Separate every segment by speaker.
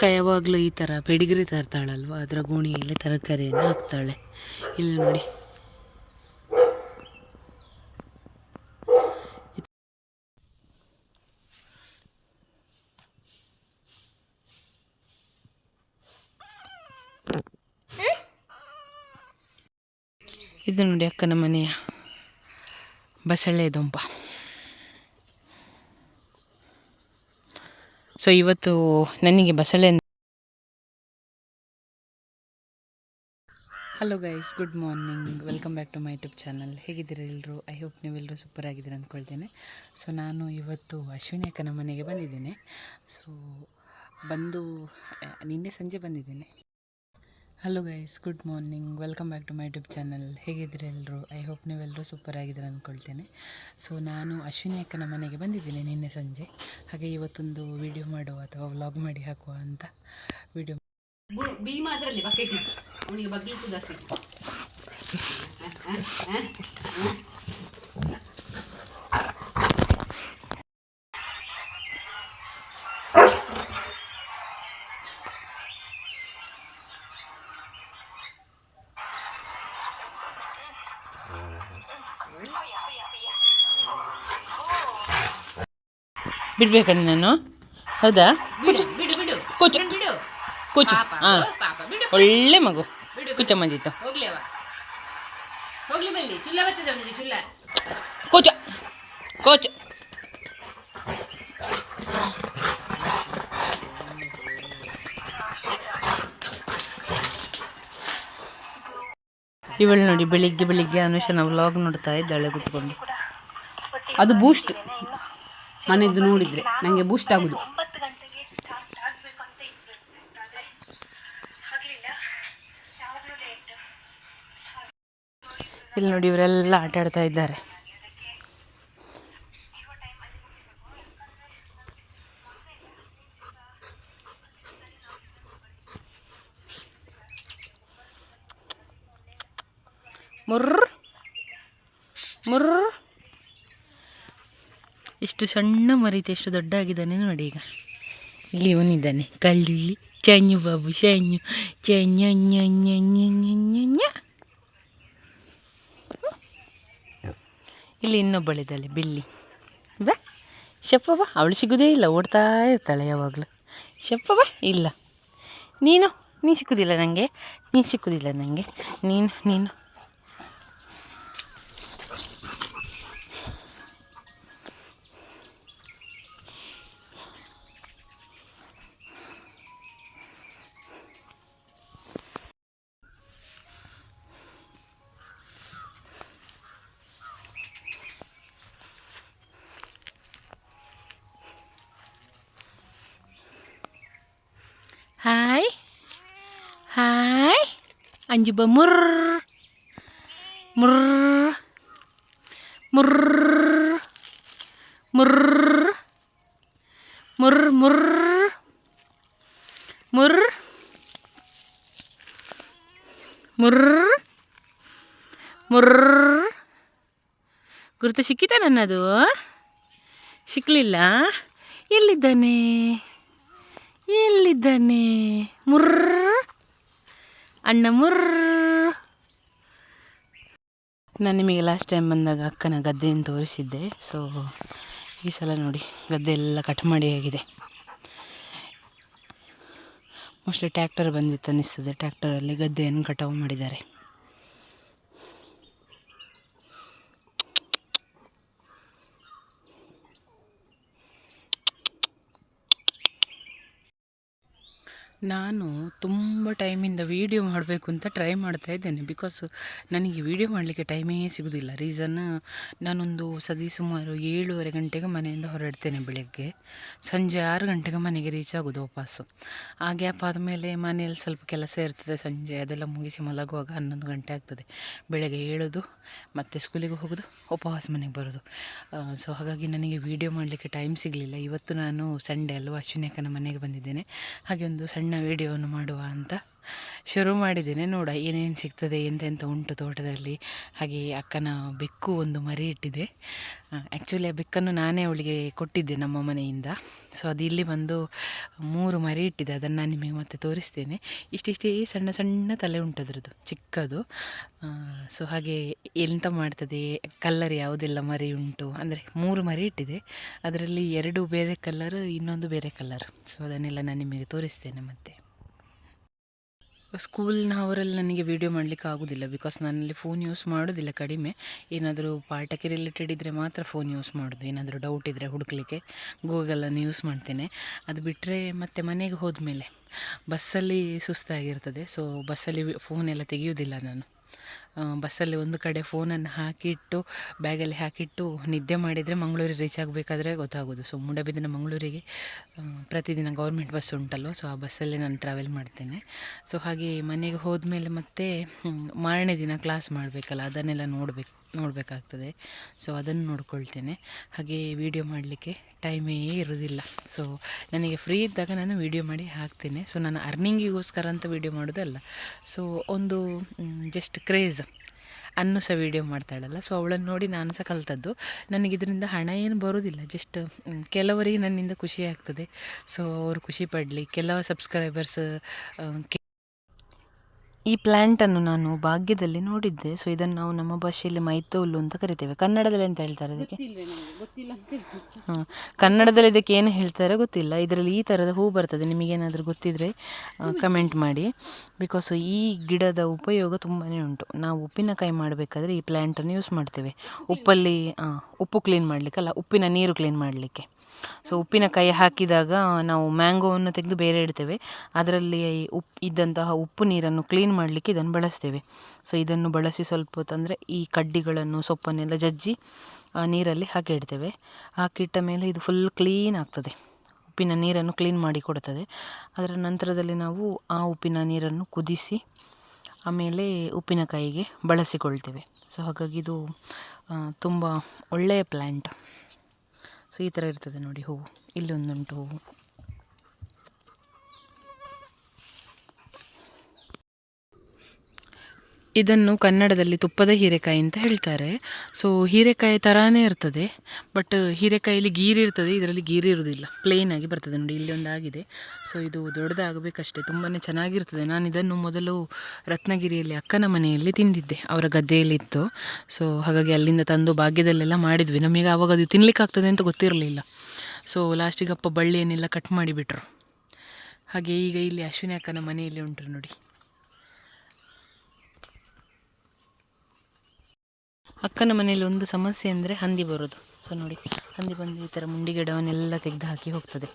Speaker 1: ಅಕ್ಕ ಯಾವಾಗಲೂ ಈ ಥರ ಪೆಡಿಗ್ರಿ ತರ್ತಾಳಲ್ವ? ಅದರ ಗೋಣಿಯಲ್ಲಿ ತರಕಾರಿಯನ್ನು ಹಾಕ್ತಾಳೆ. ಇಲ್ಲಿ ನೋಡಿ. ಇದು ನೋಡಿ ಅಕ್ಕನ ಮನೆಯ ಬಸಳೆ ದುಂಪ ಸೊ ಇವತ್ತು ನನಗೆ ಬಸಳೆ hello guys good morning welcome back to my YouTube channel ಹೇಗಿದ್ದೀರಾ ಎಲ್ಲರೂ ಐ ಹೋಪ್ ನೀವೆಲ್ಲರೂ ಸೂಪರ್ ಆಗಿದ್ದೀರಾ ಅಂದ್ಕೊಳ್ತೇನೆ ಸೊ ನಾನು ಇವತ್ತು ಅಶ್ವಿನಿ ಅಕ್ಕನ ಮನೆಗೆ ಬಂದಿದ್ದೇನೆ. ಸೊ ಬಂದು ನಿನ್ನೆ ಸಂಜೆ ಬಂದಿದ್ದೇನೆ. Hello guys good morning welcome back to my YouTube channel ಹೇಗಿದ್ದೀರಿ ಎಲ್ಲರೂ ಐ ಹೋಪ್ ನೀವೆಲ್ಲರೂ ಸೂಪರ್ ಆಗಿದ್ದೀರ ಅಂದ್ಕೊಳ್ತೇನೆ ಸೊ ನಾನು ಅಶ್ವಿನಿ ಅಕ್ಕನ ಮನೆಗೆ ಬಂದಿದ್ದೀನಿ ನಿನ್ನೆ ಸಂಜೆ. ಹಾಗೆ ಇವತ್ತೊಂದು ವಿಡಿಯೋ ಮಾಡುವ ಅಥವಾ ವ್ಲಾಗ್ ಮಾಡಿ ಹಾಕುವ ಅಂತ ವಿಡಿಯೋ
Speaker 2: ಭೀಮ ಅದರಲ್ಲಿ ಬಕೆಟ್ ಇತ್ತು. ಅವನಿಗೆ
Speaker 1: ಬಿಡ್ಬೇಕಾ ನಾನು? ಹೌದಾ? ಕುಚು. ಕುಚು.
Speaker 2: ಕುಚು.
Speaker 1: ಹಾಂ. ಒಳ್ಳೆ ಮಗು.
Speaker 2: ಕುಚ ಮಂದಿತ್ತು
Speaker 1: ಕೂಚ. ಕೂಚ. ಇವಳು ನೋಡಿ ಬೆಳಿಗ್ಗೆ ಬೆಳಿಗ್ಗೆ ಅನುಷನ ವ್ಲಾಗ್ ನೋಡ್ತಾ ಇದ್ದಾಳೆ ಕುತ್ಕೊಂಡು.
Speaker 2: ಅದು ಬೂಸ್ಟ್ ಮನೆದು ನೋಡಿದ್ರೆ ನನಗೆ ಬೂಸ್ಟ್ ಆಗುದು.
Speaker 1: ಇಲ್ಲಿ ನೋಡಿ ಇವರೆಲ್ಲ ಆಟ ಆಡ್ತಾ ಇದ್ದಾರೆ ಮುರ್ರ್ ಮುರ್ರ್ ಎಷ್ಟು ಸಣ್ಣ ಮರೀತಿ ಎಷ್ಟು ದೊಡ್ಡ ಆಗಿದ್ದಾನೆ ನೋಡಿ ಈಗ. ಇಲ್ಲಿ ಇವನಿದ್ದಾನೆ ಕಲ್ಲಿಲ್ಲಿ ಚೆನ್ನು ಬಾಬು ಚೆನ್ನು ಚೆನ್ನ ಇಲ್ಲಿ ಇನ್ನೊಬ್ಬಳಿದ್ದಾಳೆ, ಬಿಲ್ಲಿ. ಬಾ ಶಪ್ಪವ ಅವಳು ಸಿಗೋದೇ ಇಲ್ಲ, ಓಡ್ತಾ ಇರ್ತಾಳೆ ಯಾವಾಗಲೂ. ಶಪ್ಪವ ಇಲ್ಲ. ನೀನು ನೀನು ಸಿಕ್ಕುದಿಲ್ಲ ನನಗೆ ನೀನು ಸಿಕ್ಕುದಿಲ್ಲ ನನಗೆ ನೀನು ನೀನು. Anjir bemur. Mur. Mur. Mur. Mur mur. Mur. Mur. ಮುರ್ ಗುರುತು ಸಿಕ್ಕಿತಾ ನನ್ನದು ಸಿಕ್ಕಲಿಲ್ಲ ಎಲ್ಲಿದ್ದಾನೆ ಎಲ್ಲಿದ್ದಾನೆ ಮುರ್ರ ಅಣ್ಣ ಮುರ್ ನಾನು ನಿಮಗೆ ಲಾಸ್ಟ್ ಟೈಮ್ ಬಂದಾಗ ಅಕ್ಕನ ಗದ್ದೆಯನ್ನು ತೋರಿಸಿದ್ದೆ. ಸೊ ಈ ಸಲ ನೋಡಿ, ಗದ್ದೆ ಎಲ್ಲ ಕಟ್ ಮಾಡಿ ಆಗಿದೆ. ಮೋಸ್ಟ್ಲಿ ಟ್ಯಾಕ್ಟರ್ ಬಂದಿತ್ತು ಅನ್ನಿಸ್ತದೆ. ಟ್ಯಾಕ್ಟರಲ್ಲಿ ಗದ್ದೆಯನ್ನು ಕಟಾವು ಮಾಡಿದ್ದಾರೆ. ನಾನು ತುಂಬ ಟೈಮಿಂದ ವೀಡಿಯೋ ಮಾಡಬೇಕು ಅಂತ ಟ್ರೈ ಮಾಡ್ತಾ ಇದ್ದೇನೆ. ಬಿಕಾಸ್ ನನಗೆ ವೀಡಿಯೋ ಮಾಡಲಿಕ್ಕೆ ಟೈಮೇ ಸಿಗೋದಿಲ್ಲ. ರೀಸನ್ ನಾನೊಂದು ಸದಿ ಸುಮಾರು ಏಳುವರೆ ಗಂಟೆಗೆ ಮನೆಯಿಂದ ಹೊರಡ್ತೇನೆ ಬೆಳಗ್ಗೆ. ಸಂಜೆ ಆರು ಗಂಟೆಗೆ ಮನೆಗೆ ರೀಚ್ ಆಗೋದು ವಾಪಸ್. ಆ ಗ್ಯಾಪ್ ಆದಮೇಲೆ ಮನೆಯಲ್ಲಿ ಸ್ವಲ್ಪ ಕೆಲಸ ಇರ್ತದೆ ಸಂಜೆ. ಅದೆಲ್ಲ ಮುಗಿಸಿ ಮಲಗುವಾಗ ಹನ್ನೊಂದು ಗಂಟೆ ಆಗ್ತದೆ. ಬೆಳಗ್ಗೆ ಏಳೋದು ಮತ್ತು ಸ್ಕೂಲಿಗೆ ಹೋಗೋದು, ಉಪವಾಸ ಮನೆಗೆ ಬರೋದು. ಸೊ ಹಾಗಾಗಿ ನನಗೆ ವೀಡಿಯೋ ಮಾಡಲಿಕ್ಕೆ ಟೈಮ್ ಸಿಗಲಿಲ್ಲ. ಇವತ್ತು ನಾನು ಸಂಡೇ ಅಲ್ವಾ ಅಶ್ವಿನಿ ಅಕ್ಕನ ಮನೆಗೆ ಬಂದಿದ್ದೇನೆ. ಹಾಗೆ ಒಂದು ಸಣ್ಣ ವೀಡಿಯೋವನ್ನು ಮಾಡುವ ಅಂತ ಶುರು ಮಾಡಿದ್ದೇನೆ. ನೋಡ ಏನೇನು ಸಿಗ್ತದೆ, ಎಂತೆಂತ ಉಂಟು ತೋಟದಲ್ಲಿ. ಹಾಗೆ ಅಕ್ಕನ ಬೆಕ್ಕು ಒಂದು ಮರಿ ಇಟ್ಟಿದೆ. ಆ್ಯಕ್ಚುಲಿ ಆ ಬೆಕ್ಕನ್ನು ನಾನೇ ಅವಳಿಗೆ ಕೊಟ್ಟಿದ್ದೆ ನಮ್ಮ ಮನೆಯಿಂದ. ಸೊ ಅದು ಇಲ್ಲಿ ಬಂದು ಮೂರು ಮರಿ ಇಟ್ಟಿದೆ. ಅದನ್ನು ನಾನು ನಿಮಗೆ ಮತ್ತೆ ತೋರಿಸ್ತೇನೆ. ಇಷ್ಟಿಷ್ಟೇ ಸಣ್ಣ ಸಣ್ಣ ತಲೆ ಉಂಟು ಅದರದ್ದು. ಚಿಕ್ಕದು. ಸೊ ಹಾಗೆ ಎಂತ ಮಾಡ್ತದೆ ಕಲ್ಲರ್ ಯಾವುದೆಲ್ಲ ಮರಿ ಉಂಟು? ಅಂದರೆ ಮೂರು ಮರಿ ಇಟ್ಟಿದೆ. ಅದರಲ್ಲಿ ಎರಡು ಬೇರೆ ಕಲರ್ ಇನ್ನೊಂದು ಬೇರೆ ಕಲರ್ ಸೊ ಅದನ್ನೆಲ್ಲ ನಾನು ನಿಮಗೆ ತೋರಿಸ್ತೇನೆ ಮತ್ತೆ. ಸ್ಕೂಲ್ನ ಅವರಲ್ಲಿ ನನಗೆ ವೀಡಿಯೋ ಮಾಡಲಿಕ್ಕೆ ಆಗೋದಿಲ್ಲ ಬಿಕಾಸ್ ನಾನಲ್ಲಿ ಫೋನ್ ಯೂಸ್ ಮಾಡೋದಿಲ್ಲ ಕಡಿಮೆ. ಏನಾದರೂ ಪಾಠಕ್ಕೆ ರಿಲೇಟೆಡ್ ಇದ್ದರೆ ಮಾತ್ರ ಫೋನ್ ಯೂಸ್ ಮಾಡೋದು. ಏನಾದರೂ ಡೌಟ್ ಇದ್ದರೆ ಹುಡುಕ್ಲಿಕ್ಕೆ ಗೂಗಲನ್ನು ಯೂಸ್ ಮಾಡ್ತೇನೆ. ಅದು ಬಿಟ್ಟರೆ ಮತ್ತೆ ಮನೆಗೆ ಹೋದ ಮೇಲೆ ಬಸ್ಸಲ್ಲಿ ಸುಸ್ತಾಗಿರ್ತದೆ. ಸೊ ಬಸ್ಸಲ್ಲಿ ಫೋನೆಲ್ಲ ತೆಗೆಯೋದಿಲ್ಲ ನಾನು. ಬಸ್ಸಲ್ಲಿ ಒಂದು ಕಡೆ ಫೋನನ್ನು ಹಾಕಿಟ್ಟು, ಬ್ಯಾಗಲ್ಲಿ ಹಾಕಿಟ್ಟು ನಿದ್ದೆ ಮಾಡಿದರೆ ಮಂಗಳೂರಿಗೆ ರೀಚ್ ಆಗಬೇಕಾದ್ರೆ ಗೊತ್ತಾಗೋದು. ಸೊ ಮೂಡಬಿದಿನ ಮಂಗಳೂರಿಗೆ ಪ್ರತಿದಿನ ಗೌರ್ಮೆಂಟ್ ಬಸ್ ಉಂಟಲ್ವ? ಸೊ ಆ ಬಸ್ಸಲ್ಲೇ ನಾನು ಟ್ರಾವೆಲ್ ಮಾಡ್ತೇನೆ. ಸೊ ಹಾಗೆ ಮನೆಗೆ ಹೋದ ಮೇಲೆ ಮತ್ತೆ ಮಾರನೇ ದಿನ ಕ್ಲಾಸ್ ಮಾಡಬೇಕಲ್ಲ, ಅದನ್ನೆಲ್ಲ ನೋಡಬೇಕು. ನೋಡಬೇಕಾಗ್ತದೆ. ಸೊ ಅದನ್ನು ನೋಡ್ಕೊಳ್ತೇನೆ. ಹಾಗೆ ವಿಡಿಯೋ ಮಾಡಲಿಕ್ಕೆ ಟೈಮೇ ಇರೋದಿಲ್ಲ. ಸೊ ನನಗೆ ಫ್ರೀ ಇದ್ದಾಗ ನಾನು ವೀಡಿಯೋ ಮಾಡಿ ಹಾಕ್ತೇನೆ. ಸೊ ನಾನು ಅರ್ನಿಂಗಿಗೋಸ್ಕರ ಅಂತ ವೀಡಿಯೋ ಮಾಡೋದಲ್ಲ. ಸೊ ಒಂದು ಜಸ್ಟ್ ಕ್ರೇಜ್ ಅನ್ನು ಸಹ ವೀಡಿಯೋ ಮಾಡ್ತಾಳಲ್ಲ. ಸೊ ಅವಳನ್ನು ನೋಡಿ ನಾನು ಸಹ ಕಲ್ತದ್ದು. ನನಗೆ ಇದರಿಂದ ಹಣ ಏನು ಬರೋದಿಲ್ಲ. ಜಸ್ಟ್ ಕೆಲವರಿಗೆ ನನ್ನಿಂದ ಖುಷಿ ಆಗ್ತದೆ. ಸೊ ಅವರು ಖುಷಿ ಪಡಲಿ. ಕೆಲವು ಸಬ್ಸ್ಕ್ರೈಬರ್ಸ್ ಈ ಪ್ಲ್ಯಾಂಟನ್ನು ನಾನು ಭಾಗ್ಯದಲ್ಲಿ ನೋಡಿದ್ದೆ. ಸೊ ಇದನ್ನು ನಾವು ನಮ್ಮ ಭಾಷೆಯಲ್ಲಿ ಮೈತೋಲು ಅಂತ ಕರಿತೇವೆ. ಕನ್ನಡದಲ್ಲಿ ಅಂತ ಹೇಳ್ತಾರೆ ಅದಕ್ಕೆ ಹಾಂ ಕನ್ನಡದಲ್ಲಿ ಇದಕ್ಕೆ ಏನು ಹೇಳ್ತಾರೆ ಗೊತ್ತಿಲ್ಲ. ಇದರಲ್ಲಿ ಈ ಥರದ ಹೂ ಬರ್ತದೆ. ನಿಮಗೇನಾದರೂ ಗೊತ್ತಿದ್ದರೆ ಕಮೆಂಟ್ ಮಾಡಿ. ಬಿಕಾಸ್ ಈ ಗಿಡದ ಉಪಯೋಗ ತುಂಬಾ ಉಂಟು. ನಾವು ಉಪ್ಪಿನಕಾಯಿ ಮಾಡಬೇಕಾದ್ರೆ ಈ ಪ್ಲ್ಯಾಂಟನ್ನು ಯೂಸ್ ಮಾಡ್ತೇವೆ. ಉಪ್ಪಲ್ಲಿ ಉಪ್ಪು ಕ್ಲೀನ್ ಮಾಡಲಿಕ್ಕಲ್ಲ ಉಪ್ಪಿನ ನೀರು ಕ್ಲೀನ್ ಮಾಡಲಿಕ್ಕೆ. ಸೊ ಉಪ್ಪಿನಕಾಯಿ ಹಾಕಿದಾಗ ನಾವು ಮ್ಯಾಂಗೋವನ್ನು ತೆಗೆದು ಬೇರೆ ಇಡ್ತೇವೆ. ಅದರಲ್ಲಿ ಉಪ್ಪು ಇದ್ದಂತಹ ಉಪ್ಪು ನೀರನ್ನು ಕ್ಲೀನ್ ಮಾಡಲಿಕ್ಕೆ ಇದನ್ನು ಬಳಸ್ತೇವೆ. ಸೊ ಇದನ್ನು ಬಳಸಿ ಸ್ವಲ್ಪ ಹೊತ್ತು ಅಂದರೆ ಈ ಕಡ್ಡಿಗಳನ್ನು, ಸೊಪ್ಪನ್ನೆಲ್ಲ ಜಜ್ಜಿ ನೀರಲ್ಲಿ ಹಾಕಿ ಇಡ್ತೇವೆ. ಹಾಕಿಟ್ಟ ಮೇಲೆ ಇದು ಫುಲ್ ಕ್ಲೀನ್ ಆಗ್ತದೆ. ಉಪ್ಪಿನ ನೀರನ್ನು ಕ್ಲೀನ್ ಮಾಡಿ ಕೊಡ್ತದೆ ಅದರ ನಂತರದಲ್ಲಿ ನಾವು ಆ ಉಪ್ಪಿನ ನೀರನ್ನು ಕುದಿಸಿ, ಆಮೇಲೆ ಉಪ್ಪಿನಕಾಯಿಗೆ ಬಳಸಿಕೊಳ್ತೇವೆ. ಸೊ ಹಾಗಾಗಿ ಇದು ತುಂಬ ಒಳ್ಳೆಯ ಪ್ಲ್ಯಾಂಟ್ ಸೊ ಈ ಥರ ಇರ್ತದೆ ನೋಡಿ ಹೂವು. ಇಲ್ಲೊಂದುಂಟು ಹೂವು. ಇದನ್ನು ಕನ್ನಡದಲ್ಲಿ ತುಪ್ಪದ ಹೀರೆಕಾಯಿ ಅಂತ ಹೇಳ್ತಾರೆ. ಸೊ ಹೀರೆಕಾಯಿ ತರಾನೇ ಇರ್ತದೆ ಬಟ್ ಹೀರೆಕಾಯಿಲಿ ಗೀರಿ ಇರ್ತದೆ, ಇದರಲ್ಲಿ ಗೀರಿ ಇರೋದಿಲ್ಲ. ಪ್ಲೇನ್ ಆಗಿ ಬರ್ತದೆ ನೋಡಿ, ಇಲ್ಲಿ ಒಂದು ಆಗಿದೆ. ಸೊ ಇದು ದೊಡ್ಡದಾಗಬೇಕಷ್ಟೇ ತುಂಬಾ ಚೆನ್ನಾಗಿರ್ತದೆ. ನಾನು ಇದನ್ನು ಮೊದಲು ರತ್ನಗಿರಿಯಲ್ಲಿ ಅಕ್ಕನ ಮನೆಯಲ್ಲಿ ತಿಂದಿದ್ದೆ, ಅವರ ಗದ್ದೆಯಲ್ಲಿತ್ತು. ಸೊ ಹಾಗಾಗಿ ಅಲ್ಲಿಂದ ತಂದು ಭಾಗ್ಯದಲ್ಲೆಲ್ಲ ಮಾಡಿದ್ವಿ. ನಮಗೆ ಆವಾಗ ಅದು ತಿನ್ಲಿಕ್ಕೆ ಆಗ್ತದೆ ಅಂತ ಗೊತ್ತಿರಲಿಲ್ಲ. ಸೊ ಲಾಸ್ಟಿಗೆ ಅಪ್ಪ ಬಳ್ಳಿಯನ್ನೆಲ್ಲ ಕಟ್ ಮಾಡಿಬಿಟ್ರು. ಹಾಗೆ ಈಗ ಇಲ್ಲಿ ಅಶ್ವಿನಿ ಅಕ್ಕನ ಮನೆಯಲ್ಲಿ ಉಂಟು ನೋಡಿ. ಅಕ್ಕನ ಮನೆಯಲ್ಲಿ ಒಂದು ಸಮಸ್ಯೆ ಅಂದರೆ ಹಂದಿ ಬರೋದು. ಸೊ ನೋಡಿ, ಹಂದಿ ಬಂದು ಈ ಥರ ಮುಂಡಿ ಗಿಡವನ್ನೆಲ್ಲ ತೆಗೆದು ಹಾಕಿ ಹೋಗ್ತದೆ.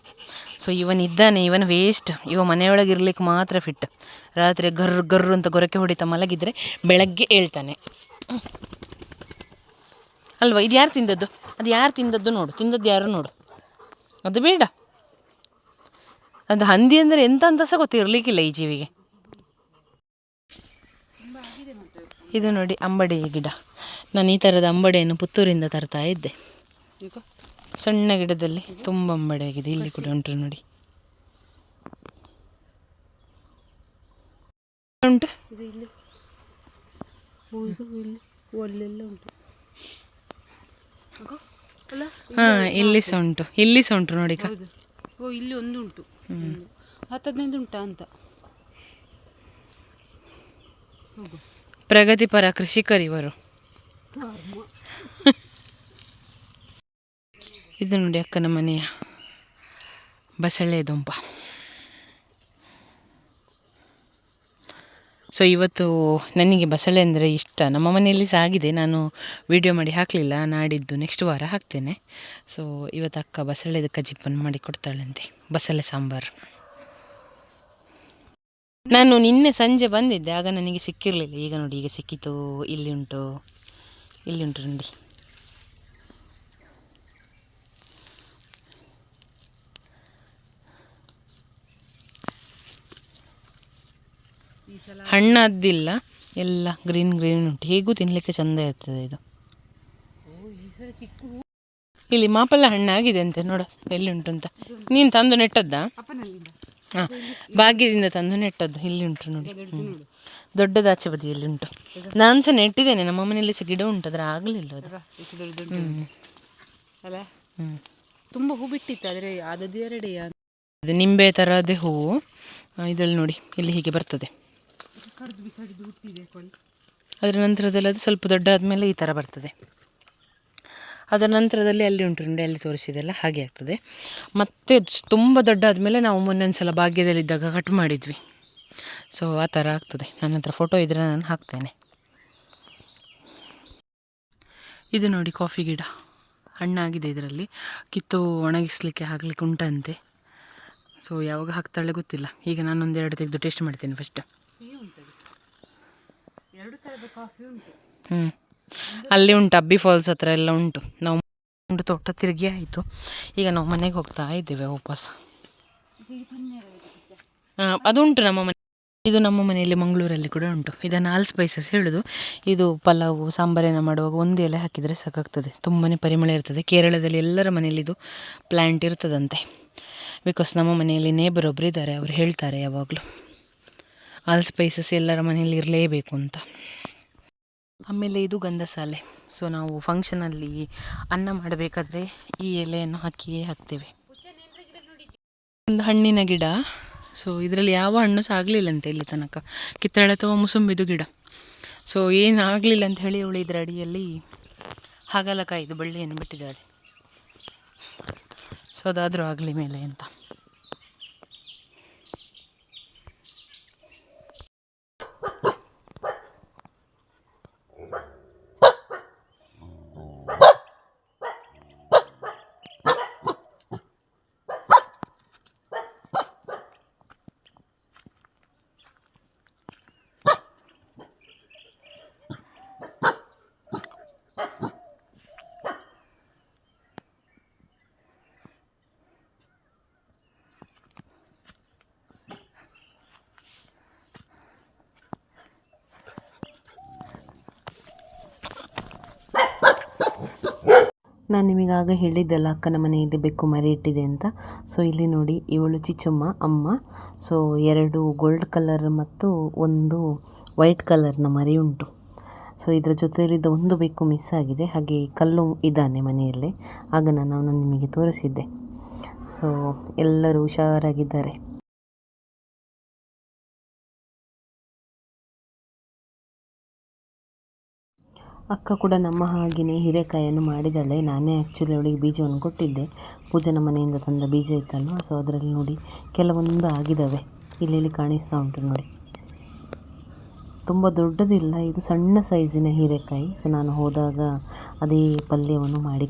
Speaker 1: ಸೊ ಇವನ್ ಇದ್ದಾನೆ, ಇವನ್ ವೇಸ್ಟ್ ಇವ ಮನೆಯೊಳಗೆ ಇರ್ಲಿಕ್ಕೆ ಮಾತ್ರ ಫಿಟ್ ರಾತ್ರಿ ಗರ್ ಗರ್ರು ಅಂತ ಗೊರಕೆ ಹೊಡಿತಾ ಮಲಗಿದ್ರೆ ಬೆಳಗ್ಗೆ ಹೇಳ್ತಾನೆ. ಅಲ್ವಾ, ಇದು ಯಾರು ತಿಂದದ್ದು? ಅದು ಯಾರು ತಿಂದದ್ದು ನೋಡು, ತಿಂದದ್ದು ಯಾರು ನೋಡು. ಅದು ಬೇಡ. ಅದು ಹಂದಿ ಅಂದರೆ ಎಂತ ಅಂತ ಸಹ ಗೊತ್ತಿರಲಿಕ್ಕಿಲ್ಲ ಈ ಜೀವಿಗೆ. ಇದು ನೋಡಿ ಅಂಬಡಿ ಗಿಡ. ನಾನು ಈ ಥರದ ಅಂಬಡಿಯನ್ನು ಪುತ್ತೂರಿಂದ ತರ್ತಾ ಇದ್ದೆ. ಸಣ್ಣ ಗಿಡದಲ್ಲಿ ತುಂಬ ಅಂಬಡಿ ಆಗಿದೆ. ಇಲ್ಲಿ ಕೂಡ ಉಂಟು ನೋಡಿ. ಉಂಟು?
Speaker 2: ಹೂ ಇಲ್ಲಿ
Speaker 1: ಸಹ ಉಂಟು. ಇಲ್ಲಿ ಸಹ ಉಂಟು ನೋಡಿ
Speaker 2: ಓ ಇಲ್ಲಿ ಒಂದು ಉಂಟು. ಒಂದು. ಹತ್ತು ಹದಿನೈದು ಉಂಟಾ ಅಂತ. ಹೋಗು.
Speaker 1: ಪ್ರಗತಿಪರ ಕೃಷಿಕರಿವರು ಇದು ನೋಡಿ ಅಕ್ಕನ ಮನೆಯ ಬಸಳೆ ದೊಂಪ. ಸೊ ಇವತ್ತು ನನಗೆ ಬಸಳೆ ಅಂದರೆ ಇಷ್ಟ. ನಮ್ಮ ಮನೆಯಲ್ಲಿ ಸಹ ಆಗಿದೆ. ನಾನು ವಿಡಿಯೋ ಮಾಡಿ ಹಾಕಲಿಲ್ಲ. ನಾಡಿದ್ದು ನೆಕ್ಸ್ಟ್ ವಾರ ಹಾಕ್ತೇನೆ. ಸೊ ಇವತ್ತು ಅಕ್ಕ ಬಸಳೆದ ಕಜಿಪ್ಪನ್ನು ಮಾಡಿ ಕೊಡ್ತಾಳಂತೆ. ಬಸಳೆ ಸಾಂಬಾರು. ನಾನು ನಿನ್ನೆ ಸಂಜೆ ಬಂದಿದ್ದೆ, ಆಗ ನನಗೆ ಸಿಕ್ಕಿರಲಿಲ್ಲ. ಈಗ ನೋಡಿ, ಈಗ ಸಿಕ್ಕಿತು. ಇಲ್ಲಿ ಉಂಟು. ಇಲ್ಲಿ ಉಂಟು ನೋಡಿ
Speaker 2: ಈ ಸಲ
Speaker 1: ಹಣ್ಣು ಅದ್ದಿಲ್ಲ ಎಲ್ಲ ಗ್ರೀನ್ ಗ್ರೀನ್ ಉಂಟು. ಹೇಗೂ ತಿನ್ನಲಿಕ್ಕೆ ಚಂದ ಇರ್ತದೆ ಇದು. ಇಲ್ಲಿ ಮಾಪಲ್ಲ ಹಣ್ಣಾಗಿದೆ ಅಂತೆ ನೋಡ. ಎಲ್ಲಿ ಉಂಟು ಅಂತ. ನೀನು ತಂದು ನೆಟ್ಟದ್ದಾ? ಹಾಂ. ತಂದು ನೆಟ್ಟದ್ದು ಇಲ್ಲಿ ಉಂಟು ನೋಡಿ. ದೊಡ್ಡದ ಆಚೆ ಬದಿಯಲ್ಲಿ ಉಂಟು. ನಾನು ಸಹ ನೆಟ್ಟಿದ್ದೇನೆ ನಮ್ಮ ಮನೆಯಲ್ಲಿ ಸಹ ಗಿಡ ಉಂಟು ಅದರ ಆಗಲಿಲ್ಲ ಅದು.
Speaker 2: ಅಲ್ಲ? ತುಂಬ ಹೂ ಬಿಟ್ಟಿತ್ತು ಆದರೆ ಅದದ್ದು ಎರಡೇ
Speaker 1: ಅದು ನಿಂಬೆ ಥರದೇ ಹೂವು ಇದರಲ್ಲಿ ನೋಡಿ ಇಲ್ಲಿ ಹೀಗೆ ಬರ್ತದೆ. ಅದರ ನಂತರದಲ್ಲಿ ಅದು ಸ್ವಲ್ಪ ದೊಡ್ಡ ಆದಮೇಲೆ ಈ ಥರ ಬರ್ತದೆ. ಅದರ ನಂತರದಲ್ಲಿ ಅಲ್ಲಿ ಉಂಟು ನೋಡಿ ಅಲ್ಲಿ ತೋರಿಸಿದೆಲ್ಲ ಹಾಗೆ ಆಗ್ತದೆ. ಮತ್ತೆ ತುಂಬ ದೊಡ್ಡ ಆದಮೇಲೆ ನಾವು ಮೊನ್ನೊಂದು ಸಲ ಭಾಗ್ಯದಲ್ಲಿದ್ದಾಗ ಕಟ್ ಮಾಡಿದ್ವಿ. ಸೊ ಆ ಥರ ಆಗ್ತದೆ. ನನ್ನ ಹತ್ರ ಫೋಟೋ ಇದ್ದರೆ ನಾನು ಹಾಕ್ತೇನೆ. ಇದು ನೋಡಿ ಕಾಫಿ ಗಿಡ. ಹಣ್ಣಾಗಿದೆ ಇದರಲ್ಲಿ. ಕಿತ್ತು ಒಣಗಿಸ್ಲಿಕ್ಕೆ ಹಾಕ್ಲಿಕ್ಕೆ ಉಂಟಂತೆ. ಸೊ ಯಾವಾಗ ಹಾಕ್ತಾಳೆ ಗೊತ್ತಿಲ್ಲ. ಈಗ ನಾನೊಂದೆರಡು ತೆಗೆದು ಟೇಸ್ಟ್ ಮಾಡ್ತೇನೆ ಫಸ್ಟ್ ಹ್ಞೂ ಅಲ್ಲಿ ಉಂಟು, ಅಬ್ಬಿ ಫಾಲ್ಸ್ ಹತ್ರ ಎಲ್ಲ ಉಂಟು. ನಾವು ಉಂಟು ತೋಟ ತಿರುಗಿ ಆಯಿತು. ಈಗ ನಾವು ಮನೆಗೆ ಹೋಗ್ತಾ ಇದ್ದೇವೆ ವಾಪಸ್. ಅದು ಉಂಟು ನಮ್ಮ ಮನೆ. ಇದು ನಮ್ಮ ಮನೆಯಲ್ಲಿ ಮಂಗಳೂರಲ್ಲಿ ಕೂಡ ಉಂಟು. ಇದನ್ನು ಆಲ್ ಸ್ಪೈಸಸ್ ಹೇಳೋದು. ಇದು ಪಲಾವು ಸಾಂಬಾರೇನ ಮಾಡುವಾಗ ಒಂದು ಎಲೆ ಹಾಕಿದರೆ ಸಾಕಾಗ್ತದೆ. ತುಂಬಾ ಪರಿಮಳ ಇರ್ತದೆ. ಕೇರಳದಲ್ಲಿ ಎಲ್ಲರ ಮನೆಯಲ್ಲಿ ಇದು ಪ್ಲ್ಯಾಂಟ್ ಇರ್ತದಂತೆ. ಬಿಕಾಸ್ ನಮ್ಮ ಮನೆಯಲ್ಲಿ ನೇಬರ್ ಒಬ್ಬರು ಇದ್ದಾರೆ, ಅವರು ಹೇಳ್ತಾರೆ ಯಾವಾಗಲೂ. ಆಲ್ ಸ್ಪೈಸಸ್ ಎಲ್ಲರ ಮನೆಯಲ್ಲಿ ಇರಲೇಬೇಕು ಅಂತ. ಆಮೇಲೆ ಇದು ಗಂಧಸಾಲೆ. ಸೊ ನಾವು ಫಂಕ್ಷನಲ್ಲಿ ಅನ್ನ ಮಾಡಬೇಕಾದ್ರೆ ಈ ಎಲೆಯನ್ನು ಹಾಕಿಯೇ ಹಾಕ್ತೇವೆ. ಒಂದು ಹಣ್ಣಿನ ಗಿಡ. ಸೊ ಇದರಲ್ಲಿ ಯಾವ ಹಣ್ಣು ಸಹ ಆಗಲಿಲ್ಲಂತೆ ಇಲ್ಲಿ ತನಕ. ಕಿತ್ತಳೆ ಅಥವಾ ಮುಸುಂಬಿದು ಗಿಡ. ಸೊ ಏನು ಆಗಲಿಲ್ಲ ಅಂತ ಹೇಳಿ ಅವಳು ಇದರ ಅಡಿಯಲ್ಲಿ ಹಾಗಲಕಾಯಿದು ಬಳ್ಳಿಯನ್ನು ಬಿಟ್ಟಿದ್ದಾಳೆ. ಸೊ ಅದಾದರೂ ಆಗಲಿ ಮೇಲೆ ಅಂತ. ನಾನು ನಿಮಗಾಗ ಹೇಳಿದ್ದಲ್ಲ, ಅಕ್ಕನ ಮನೆಯಲ್ಲಿ ಬೆಕ್ಕು ಮರಿ ಇಟ್ಟಿದೆ ಅಂತ. ಸೊ ಇಲ್ಲಿ ನೋಡಿ, ಇವಳು ಚಿಚ್ಚಮ್ಮ, ಅಮ್ಮ. ಸೊ ಎರಡು ಗೋಲ್ಡ್ ಕಲರ್ ಮತ್ತು ಒಂದು ವೈಟ್ ಕಲರ್ನ ಮರಿ ಉಂಟು. ಸೊ ಇದರ ಜೊತೆಯಲ್ಲಿದ್ದ ಒಂದು ಬೆಕ್ಕು ಮಿಸ್ ಆಗಿದೆ. ಹಾಗೆ ಕಲ್ಲು ಇದ್ದಾನೆ ಮನೆಯಲ್ಲೇ. ಆಗ ನಾನು ನಿಮಗೆ ತೋರಿಸಿದ್ದೆ. ಸೊ ಎಲ್ಲರೂ ಹುಷಾರಾಗಿದ್ದಾರೆ. ಅಕ್ಕ ಕೂಡ ನಮ್ಮ ಹಾಗೆಯೇ ಹೀರೆಕಾಯನ್ನು ಮಾಡಿದ್ದಾಳೆ. ನಾನೇ ಆ್ಯಕ್ಚುಲಿ ಅವಳಿಗೆ ಬೀಜವನ್ನು ಕೊಟ್ಟಿದ್ದೆ. ಪೂಜನ ಮನೆಯಿಂದ ತಂದ ಬೀಜ ಇತ್ತಲ್ಲ ಸೊ ಅದರಲ್ಲಿ ನೋಡಿ ಕೆಲವೊಂದು ಆಗಿದ್ದಾವೆ. ಇಲ್ಲಿ ಕಾಣಿಸ್ತಾ ಉಂಟು ನೋಡಿ. ತುಂಬ ದೊಡ್ಡದಿಲ್ಲ, ಇದು ಸಣ್ಣ ಸೈಜಿನ ಹೀರೆಕಾಯಿ. ಸೊ ನಾನು ಹೋದಾಗ ಅದೇ ಪಲ್ಯವನ್ನು ಮಾಡಿ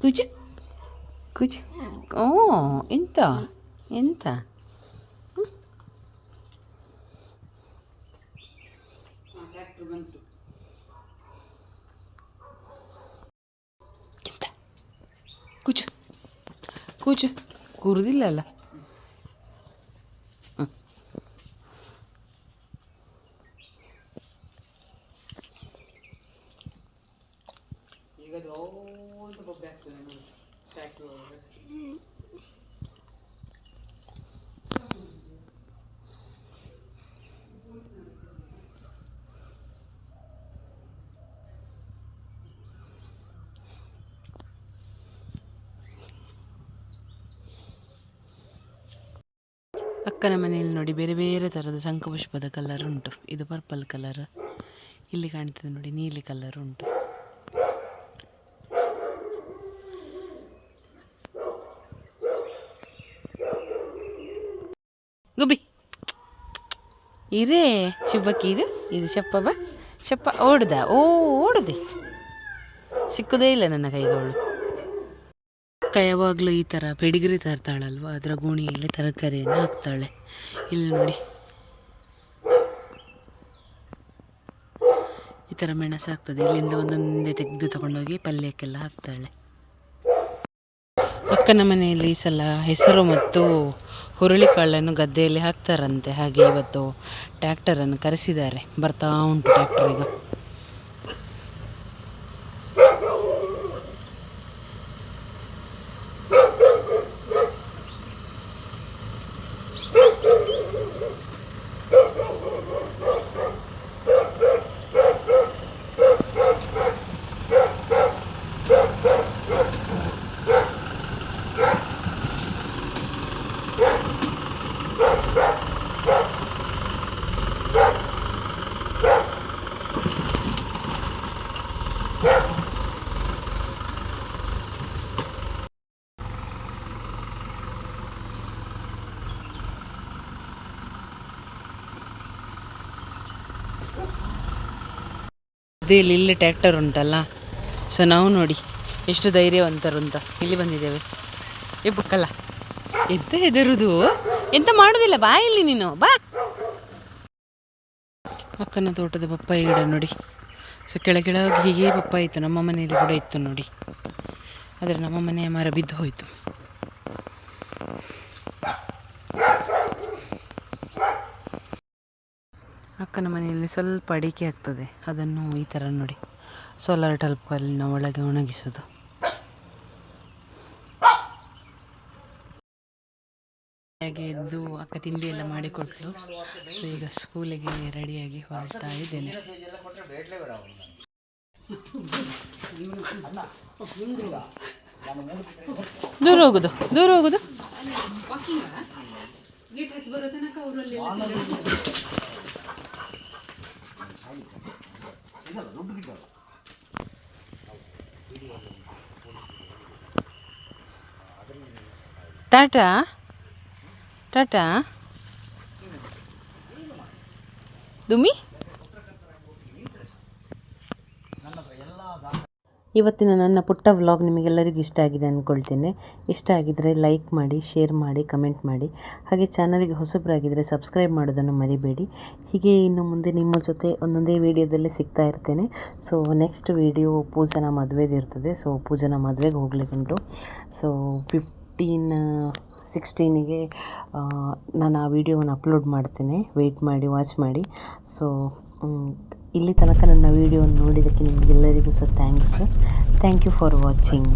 Speaker 1: ಕುಜ ಕುಜ ಓ ಎಂತ ಎಂತ ಕೂಚು ಕೂಚು ಕೂರುದಿಲ್ಲ ಅಲ್ಲ
Speaker 2: ಈಗ
Speaker 1: ಅಕ್ಕನ ಮನೆಯಲ್ಲಿ ನೋಡಿ ಬೇರೆ ಬೇರೆ ಥರದ ಶಂಖಪುಷ್ಪದ ಕಲರ್ ಉಂಟು. ಇದು ಪರ್ಪಲ್ ಕಲರ್ ಇಲ್ಲಿ ಕಾಣ್ತದೆ ನೋಡಿ ನೀಲಿ ಕಲರ್ ಉಂಟು. ಇರೇ ಶುಭಕ್ಕೆ ಇದು ಇದು ಚಪ್ಪ ಬಾ. ಶಪ್ಪ ಓಡ್ದ? ಓ, ಓಡದೆ. ಸಿಕ್ಕುದೇ ಇಲ್ಲ ನನ್ನ ಕೈಗಳು. ಅಕ್ಕ ಯಾವಾಗಲೂ ಈ ಥರ ಪೆಡಿಗ್ರಿ ತರ್ತಾಳಲ್ವ? ಅದರ ಗೋಣಿಯಲ್ಲಿ ತರಕಾರಿಯನ್ನು ಹಾಕ್ತಾಳೆ. ಇಲ್ಲಿ ನೋಡಿ. ಈ ಥರ ಮೆಣಸು ಹಾಕ್ತದೆ ಇಲ್ಲಿಂದ ಒಂದೊಂದೇ ತೆಗೆದು ತಗೊಂಡೋಗಿ ಪಲ್ಯಕ್ಕೆಲ್ಲ ಹಾಕ್ತಾಳೆ. ಅಕ್ಕನ ಮನೆಯಲ್ಲಿ ಈ ಸಲ ಹೆಸರು ಮತ್ತು ಹುರುಳಿಕಾಳನ್ನು ಗದ್ದೆಯಲ್ಲಿ ಹಾಕ್ತಾರಂತೆ. ಹಾಗೆ ಇವತ್ತು ಟ್ಯಾಕ್ಟರನ್ನು ಕರೆಸಿದ್ದಾರೆ. ಬರ್ತಾ ಉಂಟು ಟ್ಯಾಕ್ಟರ್ ಈಗ. ಗದ್ದೆಯಲ್ಲಿ ಇಲ್ಲಿ ಟ್ಯಾಕ್ಟರ್ ಉಂಟಲ್ಲ? ಸೊ ನಾವು ನೋಡಿ, ಎಷ್ಟು ಧೈರ್ಯವಂತರು ಅಂತ ಇಲ್ಲಿ ಬಂದಿದ್ದೇವೆ. ಏ ಬುಕ್ಕಲ್ಲ ಎಂತ ಹೆದರುದು? ಎಂತ ಮಾಡೋದಿಲ್ಲ, ಬಾ ಇಲ್ಲಿ ನೀನು, ಬಾ. ಅಕ್ಕನ ತೋಟದ ಪಪ್ಪಾಯಿ ಗಿಡ ನೋಡಿ. ಸೊ ಕೆಳಗೆಳಗೆ ಹೀಗೆ ಪಪ್ಪಾಯಿ ಇತ್ತು, ನಮ್ಮ ಮನೆಯಲ್ಲಿ ಕೂಡ ಇತ್ತು ನೋಡಿ. ಆದರೆ ನಮ್ಮ ಮನೆಯ ಮರ ಬಿದ್ದು ಹೋಯಿತು. ಅಕ್ಕನ ಮನೆಯಲ್ಲಿ ಸ್ವಲ್ಪ ಅಡಿಕೆ ಆಗ್ತದೆ. ಅದನ್ನು ಈ ಥರ ನೋಡಿ. ಸೋಲಾರ್ ಟಲ್ಪಲ್ಲಿನ ಒಳಗೆ ಒಣಗಿಸೋದು. ಹಾಗೆ ಎದ್ದು ಅಕ್ಕ ತಿಂಡಿ ಎಲ್ಲ ಮಾಡಿಕೊಟ್ಲು. ಸೊ ಈಗ ಸ್ಕೂಲಿಗೆ ರೆಡಿಯಾಗಿ ಹೊರಡ್ತಾ ಇದ್ದೇನೆ. ದೂರ ಹೋಗುದು ದೂರ ಹೋಗುದು. ಟಾಟಾ ಟಾಟಾ ದುಮ್ಮಿ ಇವತ್ತಿನ ನನ್ನ ಪುಟ್ಟ ವ್ಲಾಗ್ ನಿಮಗೆಲ್ಲರಿಗೂ ಇಷ್ಟ ಆಗಿದೆ ಅಂದ್ಕೊಳ್ತೀನಿ. ಇಷ್ಟ ಆಗಿದ್ದರೆ ಲೈಕ್ ಮಾಡಿ, ಶೇರ್ ಮಾಡಿ, ಕಮೆಂಟ್ ಮಾಡಿ. ಹಾಗೆ ಚಾನಲ್ಗೆ ಹೊಸಬರಾಗಿದ್ದರೆ ಸಬ್ಸ್ಕ್ರೈಬ್ ಮಾಡೋದನ್ನು ಮರಿಬೇಡಿ. ಹೀಗೆ ಇನ್ನು ಮುಂದೆ ನಿಮ್ಮ ಜೊತೆ ಒಂದೊಂದೇ ವೀಡಿಯೋದಲ್ಲೇ ಸಿಗ್ತಾ ಇರ್ತೇನೆ. ಸೊ ನೆಕ್ಸ್ಟ್ ವಿಡಿಯೋ ಪೂಜನ ಮದುವೆದು ಇರ್ತದೆ. ಸೊ ಪೂಜನ ಮದುವೆಗೆ ಹೋಗ್ಲಿಕ್ಕುಂಟು ಸೊ ಫಿಫ್ಟೀನ್ ಸಿಕ್ಸ್ಟೀನಿಗೆ ನಾನು ಆ ವಿಡಿಯೋವನ್ನು ಅಪ್ಲೋಡ್ ಮಾಡ್ತೇನೆ. ವೆಯ್ಟ್ ಮಾಡಿ ವಾಚ್ ಮಾಡಿ. ಸೊ ಇಲ್ಲಿ ತನಕ ನನ್ನ ವಿಡಿಯೋವನ್ನು ನೋಡಿದ್ದಕ್ಕೆ ನಿಮಗೆಲ್ಲರಿಗೂ ಸಹ thanks thank you for watching